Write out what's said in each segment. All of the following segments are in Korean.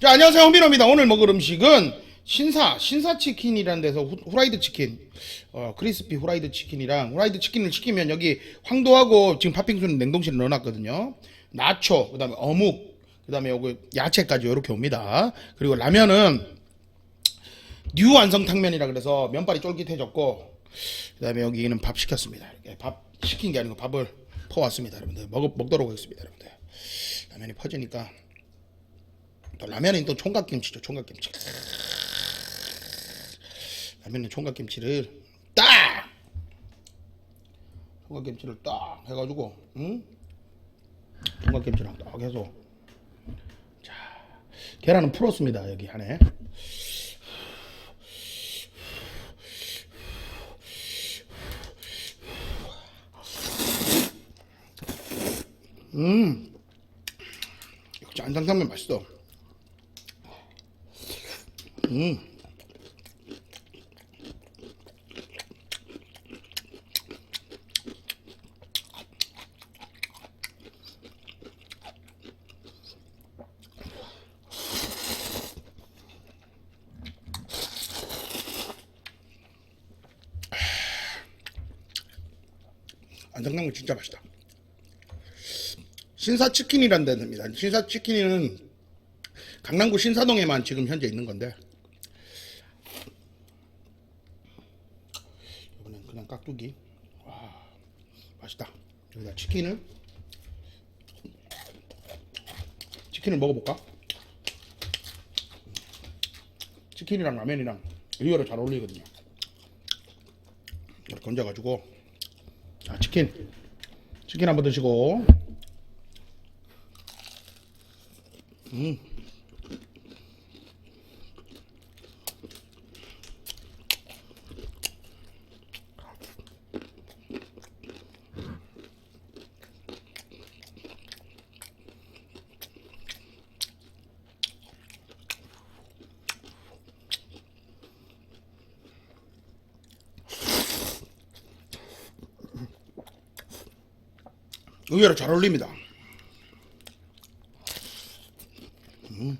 자, 안녕하세요. 홍빈호입니다. 오늘 먹을 음식은 신사, 신사치킨이라는 데서 후, 후라이드 치킨, 어, 크리스피 후라이드 치킨이랑 후라이드 치킨을 시키면 여기 황도하고 지금 팥빙수는 냉동실에 넣어놨거든요. 나초, 그 다음에 어묵, 그 다음에 요거 야채까지 이렇게 옵니다. 그리고 라면은 뉴 완성탕면이라 그래서 면발이 쫄깃해졌고, 그 다음에 여기는 밥 시켰습니다. 이렇게 밥 시킨 게 아니고 밥을 퍼왔습니다. 여러분들. 먹, 먹도록 하겠습니다. 여러분들. 라면이 퍼지니까. 또 라면은 또 총각김치죠. 총각김치. 라면은 총각김치를 딱 총각김치를 딱 해가지고 응? 총각김치랑 딱 해서 자 계란은 풀었습니다 여기 안에 음 역시 안상탕면 맛있어 음. 안성탕면 진짜 맛있다. 신사치킨이라는 데입니다. 신사치킨은 강남구 신사동에만 지금 현재 있는 건데 이번엔 그냥 깍두기. 와 맛있다. 여기다 치킨을. 치킨을 먹어볼까? 치킨이랑 라면이랑 의외로 잘 어울리거든요. 이렇게 얹어가지고. 자 치킨. 치킨 한번 드시고 의외로 잘 어울립니다. 음.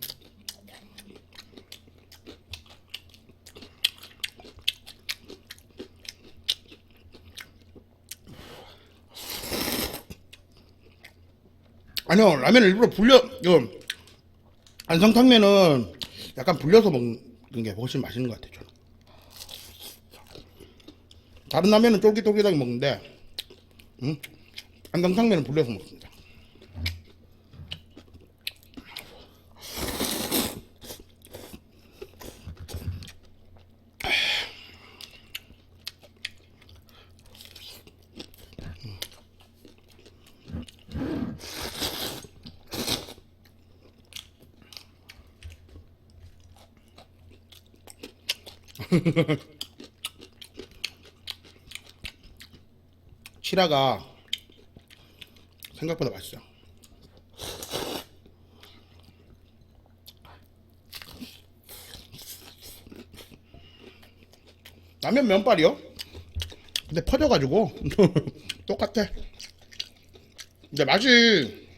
아니요 라면을 일부러 불려 이거 안성탕면은 약간 불려서 먹는 게 훨씬 맛있는 것 같아요. 저는. 다른 라면은 쫄깃쫄깃하게 먹는데 음? 안성탕면은 불려서 먹습니다. 치라가 생각보다 맛있어. 라면 면발이요? 근데 퍼져가지고 똑같아. 근데 맛이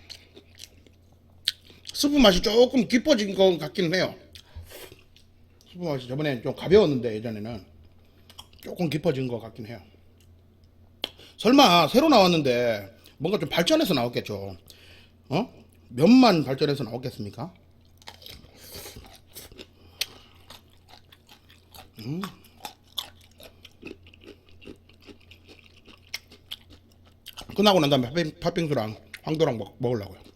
스프 맛이 조금 깊어진 것 같긴 해요. 스프 맛이 저번에 좀 가벼웠는데 예전에는 조금 깊어진 것 같긴 해요. 설마 새로 나왔는데 뭔가 좀 발전해서 나왔겠죠. 어? 면만 발전해서 나왔겠습니까? 음. 끝나고 난 다음에 팥빙, 팥빙수랑 황도랑 먹, 먹으려고요.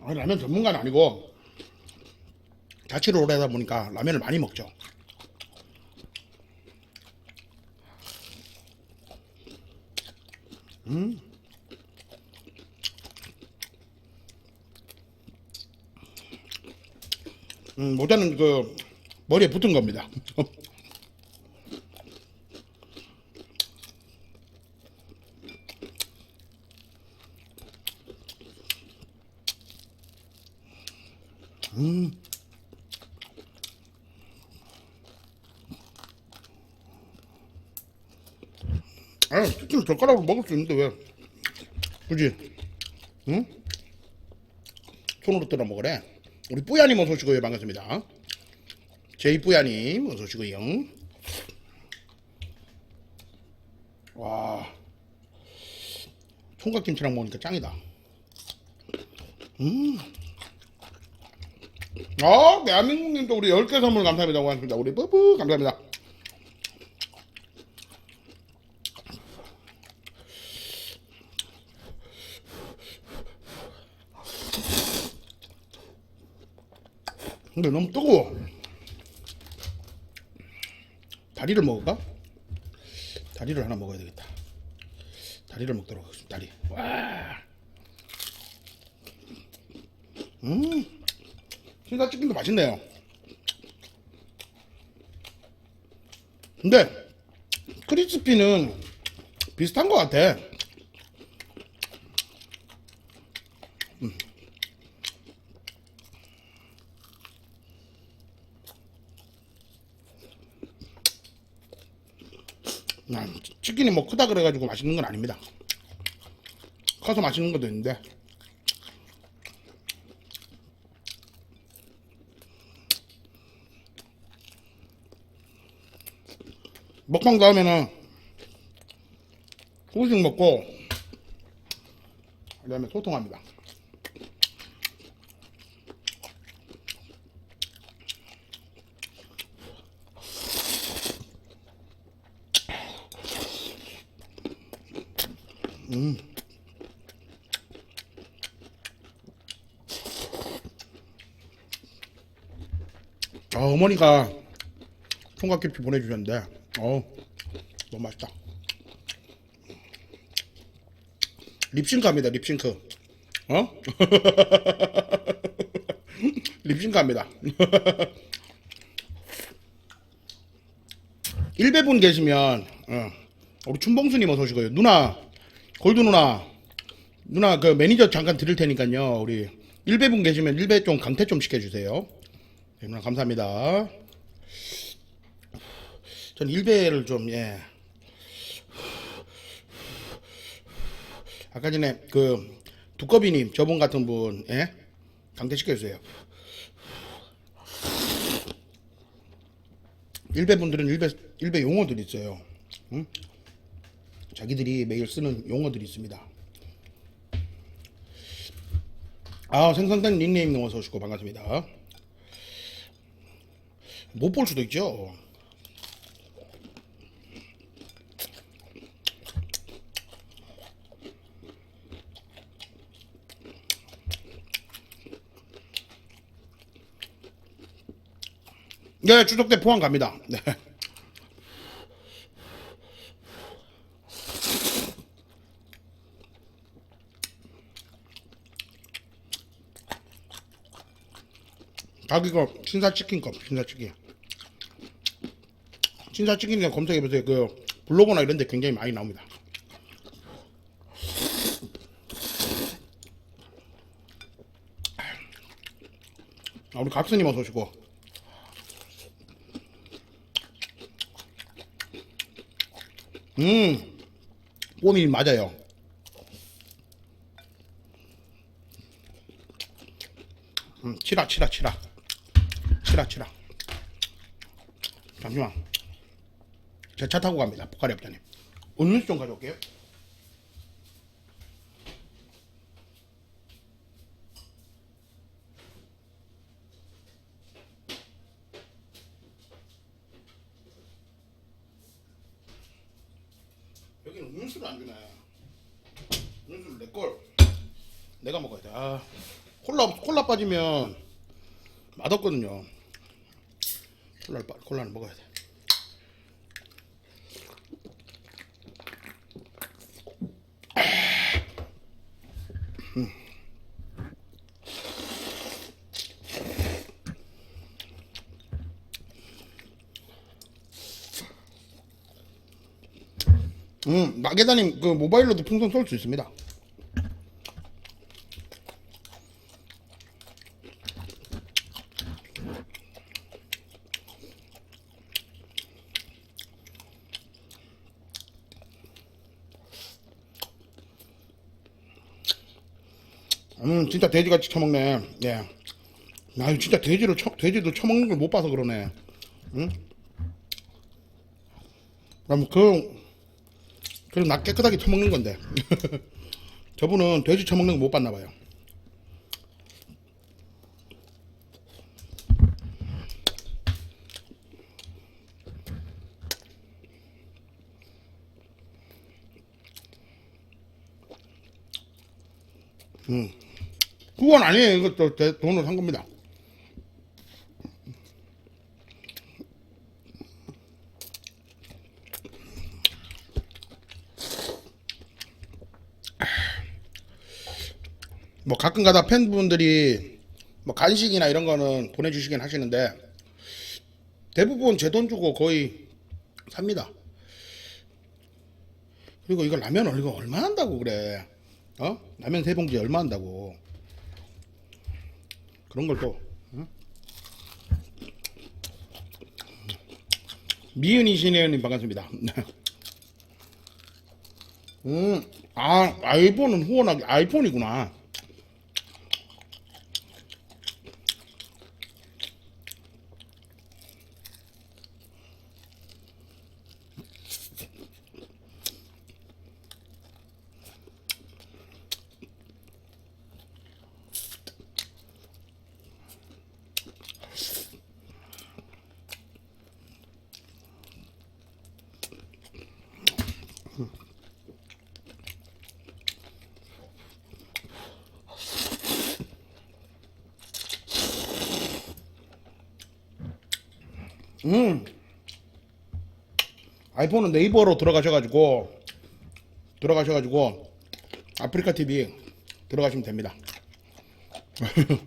라면 전문가는 아니고 자취를 오래 하다 보니까 라면을 많이 먹죠. 음. 음, 모자는 그 머리에 붙은 겁니다. 아, 치킨 젓가락으로 먹을 수 있는데 왜? 그지? 응? 손으로 뜯어 먹으래. 우리 뿌야님 어서 오시고요. 반갑습니다. 제이 뿌야님 어서 오시고요. 와. 총각김치랑 먹으니까 짱이다. 음. 어, 대한민국님도 우리 10개 선물 감사합니다. 고맙습니다. 우리 뿌뿌 감사합니다. 근데 너무 뜨거워. 다리를 먹을까? 다리를 하나 먹어야 되겠다. 다리를 먹도록 하겠습니다. 다리. 와. 음. 신사 치킨도 맛있네요. 근데 크리스피는 비슷한 것 같아. 난 치킨이 뭐 크다 그래가지고 맛있는 건 아닙니다. 커서 맛있는 것도 있는데 먹방 다음에는 후식 먹고 그 다음에 소통합니다. 아, 어머니가 총각김치 보내주셨는데, 어 너무 맛있다. 립싱크합니다, 립싱크. 어? 립싱크합니다. 일배분 계시면, 어, 우리 춘봉수님 어서 오시고요. 누나, 골드 누나, 누나 그 매니저 잠깐 드릴 테니까요. 우리 일배분 계시면 일배 좀 강퇴 좀 시켜주세요. 네, 누나 감사합니다. 전 일배를 좀 예. 아까 전에 그 두꺼비님 저분 같은 분 예? 강퇴 시켜 주세요. 일배 분들은 일배 일배 용어들이 있어요. 응? 자기들이 매일 쓰는 용어들이 있습니다. 아 생선된 닉네임 어서 오시고 반갑습니다. 못 볼 수도 있죠. 네, 추석 때 포항 갑니다. 네. 가기가 신사치킨값 신사치킨 신사치킨이랑 검색해보세요. 그 블로그나 이런 데 굉장히 많이 나옵니다. 아, 우리 각스님 어서 오시고. 음 꼬미 맞아요. 음, 치라 치라 치라 치라 치라. 잠시만. 제 차 타고 갑니다. 포카리 업자님 음료수 좀 가져올게요. 내가 먹어야 돼. 아, 콜라 없- 콜라 빠지면 맛없거든요 콜라를 빠, 콜라는 먹어야 돼 음, 마게다님 그 모바일로도 풍선 쏠 수 있습니다. 음 진짜 돼지같이 처먹네. 예. 나 진짜 돼지를 처, 돼지도 처먹는 걸 못 봐서 그러네. 응? 그럼 그 그럼 나 깨끗하게 처먹는 건데. 저분은 돼지 처먹는 거 못 봤나 봐요 그건 아니에요. 이것도 제 돈으로 산 겁니다. 뭐 가끔가다 팬분들이 뭐 간식이나 이런 거는 보내주시긴 하시는데 대부분 제 돈 주고 거의 삽니다. 그리고 이거 라면 얼마 한다고 그래? 어? 라면 세 봉지 얼마 한다고? 그런 걸 또. 응? 미은이 시네님 반갑습니다. 음, 아 아이폰은 후원하기 아이폰이구나. 음. 아이폰은 네이버로 들어가셔가지고 들어가셔가지고 아프리카 TV 들어가시면 됩니다.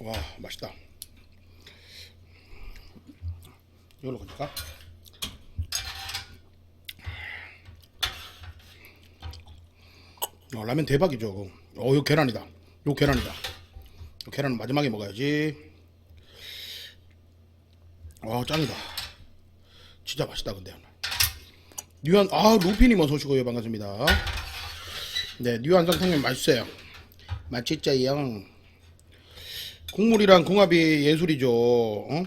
와 맛있다. 이걸로 가질까? 어, 라면 대박이죠. 어, 요 계란이다. 요 계란이다. 요 계란은 마지막에 먹어야지. 와, 짱이다. 진짜 맛있다, 근데. 뉴한, 아, 루피님 어서오시고요. 반갑습니다. 네, 뉴한 상탕면 맛있어요. 맛있자요. 국물이랑 궁합이 예술이죠. 어?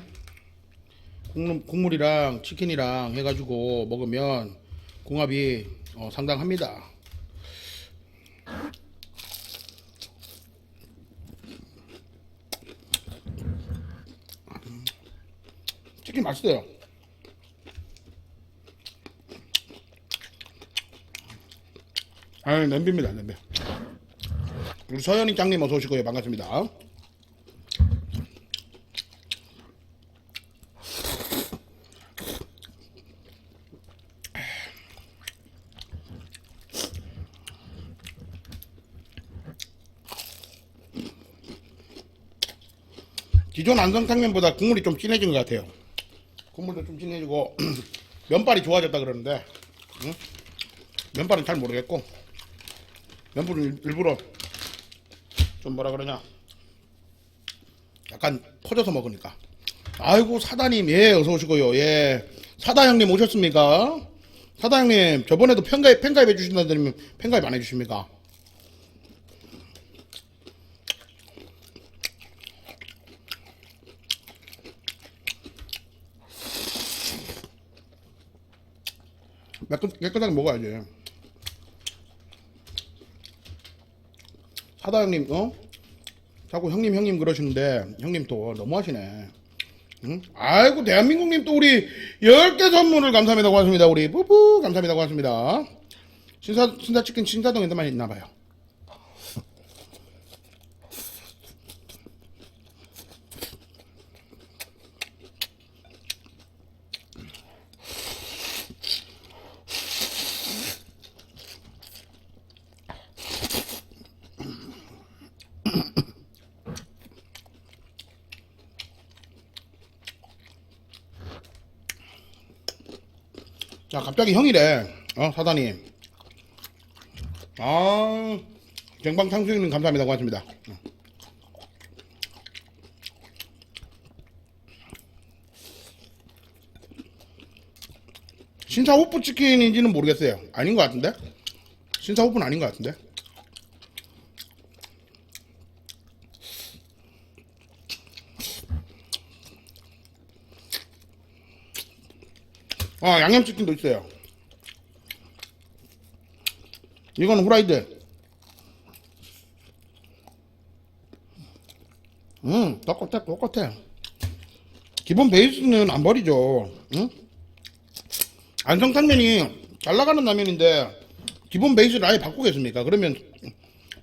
국물, 국물이랑 치킨이랑 해가지고 먹으면 궁합이 어, 상당합니다. 치킨 맛있어요. 아, 냄비입니다, 냄비. 우리 서현이 짱님 어서 오시고요. 반갑습니다. 기존 안성탕면보다 국물이 좀 진해진 것 같아요. 국물도 좀 진해지고 면발이 좋아졌다 그러는데 응? 면발은 잘 모르겠고 면발은 일- 일부러 좀 뭐라 그러냐 약간 퍼져서 먹으니까. 아이고 사다님 예 어서 오시고요. 예. 사다 형님 오셨습니까? 사다 형님 저번에도 팬가입 팬가입 해주신다더니 팬가입 안 해주십니까 깨끗, 깨끗하게 먹어야지. 사다 형님, 어? 자꾸 형님, 형님 그러시는데, 형님 또 너무하시네. 응? 아이고, 대한민국님 또 우리 10개 선물을 감사합니다. 고맙습니다. 우리 뿌뿌 감사합니다. 고맙습니다. 신사, 신사치킨 신사동에서만 있나봐요. 갑자기 형이래. 어, 사단이. 아, 경방 창수님 감사합니다. 고맙습니다. 신사 호프 치킨인지는 모르겠어요. 아닌 것 같은데? 신사 호프는 아닌 것 같은데? 아, 양념치킨도 있어요. 이건 후라이드. 음, 똑같아, 똑같아. 기본 베이스는 안 버리죠. 응? 안성탕면이 잘 나가는 라면인데 기본 베이스를 아예 바꾸겠습니까? 그러면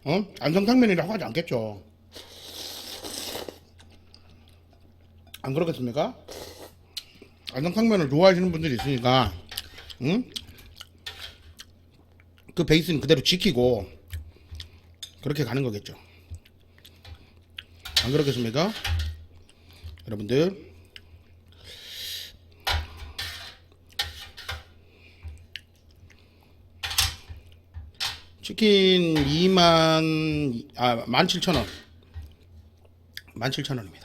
어? 안성탕면이라고 하지 않겠죠. 안 그렇겠습니까? 안성탕면을 좋아하시는 분들이 있으니까 응? 그 베이스는 그대로 지키고 그렇게 가는 거겠죠. 안 그렇겠습니까? 여러분들 치킨 2만 아 17,000원 17,000원입니다.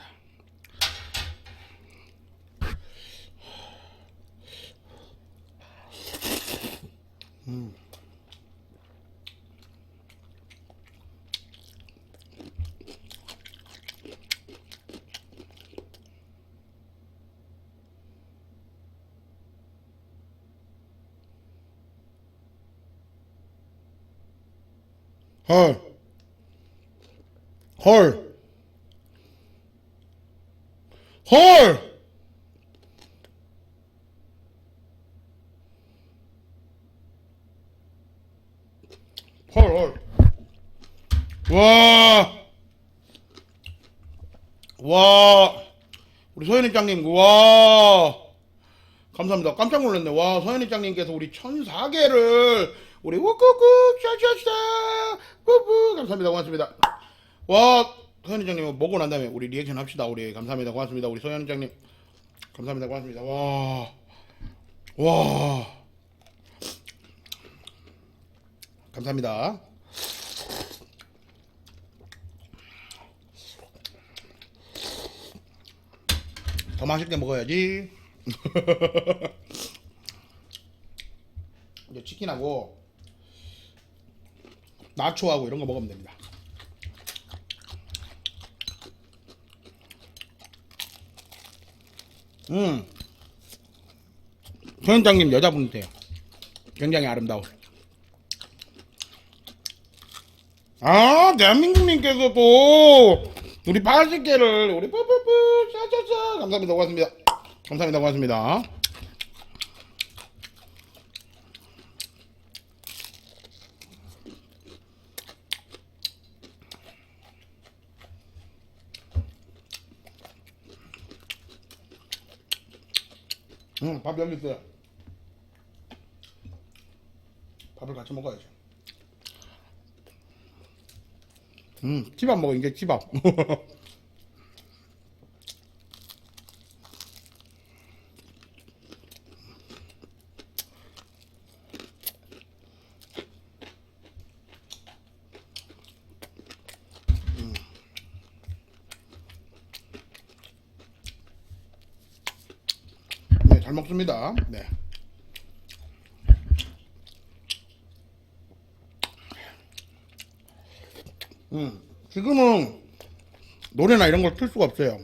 헐. 헐. 헐. 헐, 헐. 와. 와. 우리 소연이 짱님, 와. 감사합니다. 깜짝 놀랐네. 와, 서현이 짱님께서 우리 1004개를 우리 우꾸꾸 샤샤샤 꾸꾸 감사합니다. 고맙습니다. 와, 서현이 짱님 먹고 난 다음에 우리 리액션 합시다. 우리 감사합니다. 고맙습니다. 우리 서현이 짱님 감사합니다. 고맙습니다. 와. 와. 감사합니다. 더 맛있게 먹어야지. 이제 치킨하고 나초하고 이런 거 먹으면 됩니다. 음. 현장님 여자분이세요. 굉장히 아름다워. 아, 대한민국님께서도 우리 80개를 우리 뿌뿌뿌 샤샤샤 감사합니다. 고맙습니다. 감사합니다. 고맙습니다. 응, 밥 있어요. 밥을 같이 먹어야죠. 음, 집밥 먹어, 이제 집밥. 네, 잘 먹습니다. 네. 음, 지금은 노래나 이런 걸 틀 수가 없어요.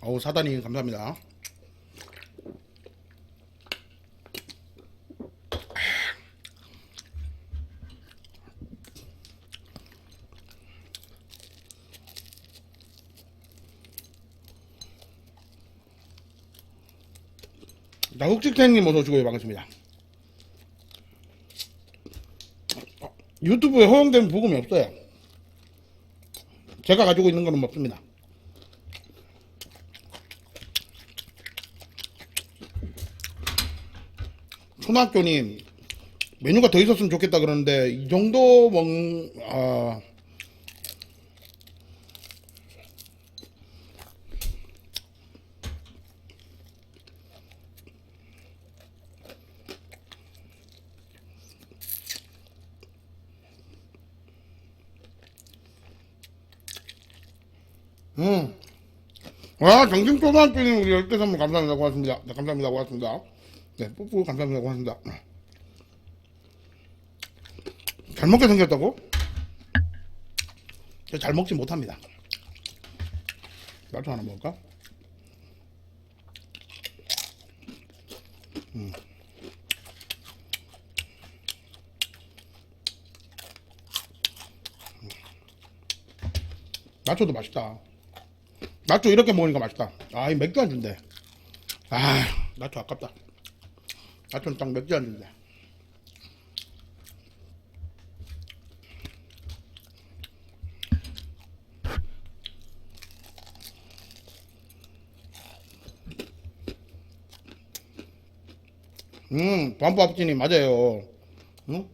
어우, 사단이 감사합니다. 자, 흑직탱님 어서 오시고요. 반갑습니다. 유튜브에 허용된 부금이 없어요. 제가 가지고 있는 거는 없습니다. 초등학교님 메뉴가 더 있었으면 좋겠다 그러는데 이 정도 먹 아. 음. 아, 정신 초등학교님 우리 열대 선물 감사합니다. 고맙습니다. 네, 감사합니다. 고맙습니다. 네, 뿌뿌 감사합니다. 고맙습니다. 잘 먹게 생겼다고? 저잘 먹지 못합니다. 나도 하나 먹을까? 음. 나초도 맛있다. 나초 이렇게 먹으니까 맛있다. 아, 이 맥주 안 준대. 아, 나초 아깝다. 나초는 딱 맥주 안 준대. 음, 반부합진이 맞아요. 응?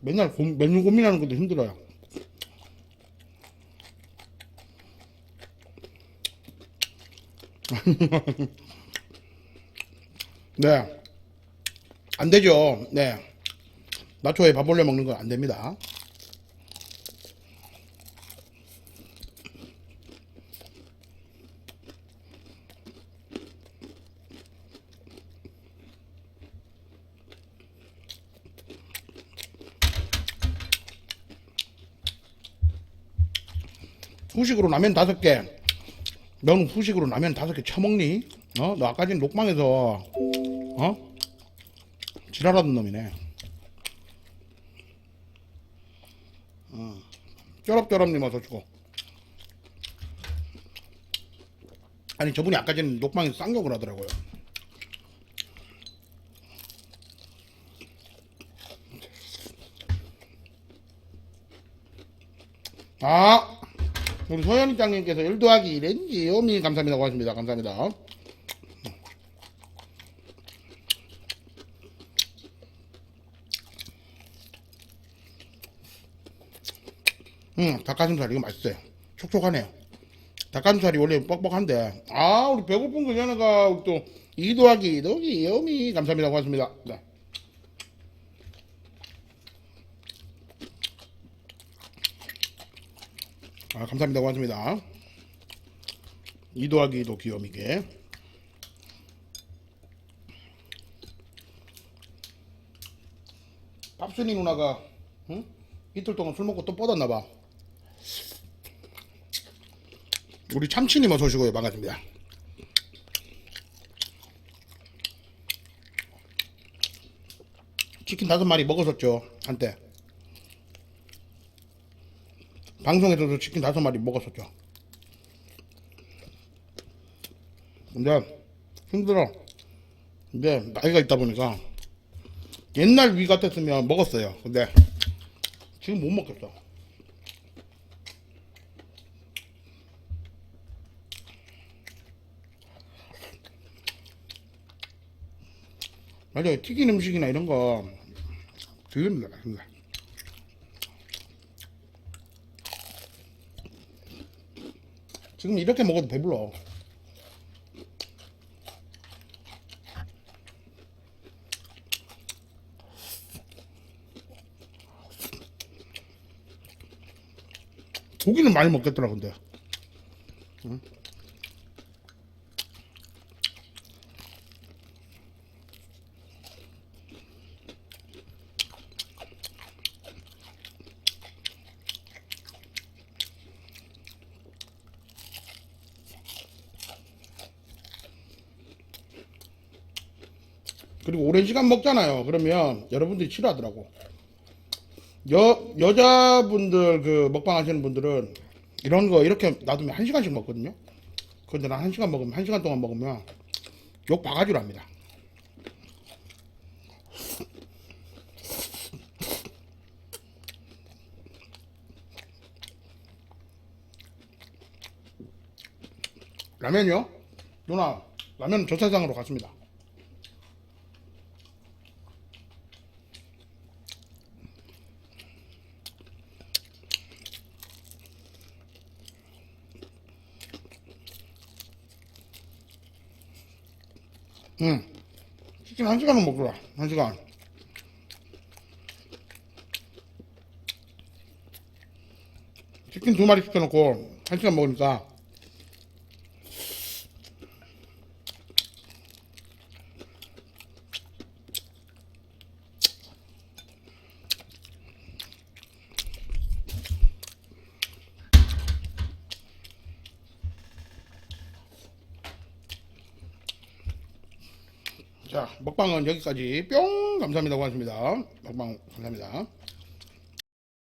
맨날 고, 메뉴 고민하는 것도 힘들어요. 네. 안 되죠. 네. 나초에 밥 올려 먹는 건 안 됩니다. 후식으로 라면 다섯 개. 너는 후식으로 라면 다섯 개 처먹니? 어? 너 아까 전 녹방에서 어? 지랄하던 놈이네. 어. 쩌럽쩌럽님 어서 주고. 아니 저분이 아까 전에 녹방에서 쌍욕을 하더라고요. 아 우리 소연이 장님께서 1 더하기 1인지 오미 감사합니다. 고맙습니다. 감사합니다. 음 닭가슴살 이거 맛있어요. 촉촉하네요. 닭가슴살이 원래 뻑뻑한데. 아 우리 배고픈 그녀가. 우리 또2 더하기 2 더하기. 오미 감사합니다. 고맙습니다. 네. 아, 감사합니다. 고맙습니다. 2 더하기 2도 귀요미게. pap순이 누나가 응? 이틀 동안 술 먹고 또 뻗었나 봐. 우리 참치님 어서 오시고요. 반갑습니다. 치킨 다섯 마리 먹었었죠. 한때. 방송에서도 치킨 다섯 마리 먹었었죠. 근데 힘들어. 근데 나이가 있다 보니까 옛날 위 같았으면 먹었어요. 근데 지금 못 먹겠어. 맞아요. 튀긴 음식이나 이런 거 들립니다. 맛있습니다. 지금 이렇게 먹어도 배불러. 고기는 많이 먹겠더라 근데. 응? 그리고 오랜 시간 먹잖아요. 그러면 여러분들이 싫어하더라고. 여, 여자분들 그 먹방 하시는 분들은 이런 거 이렇게 놔두면 한 시간씩 먹거든요. 근데 난 한 시간 먹으면, 한 시간 동안 먹으면 욕 바가지로 합니다. 라면요? 누나, 라면 저 세상으로 갔습니다. 응. 치킨 한 시간은 먹더라. 한 시간. 치킨 두 마리 시켜놓고 한 시간 먹으니까 자 먹방은 여기까지. 뿅! 감사합니다. 고맙습니다. 먹방 감사합니다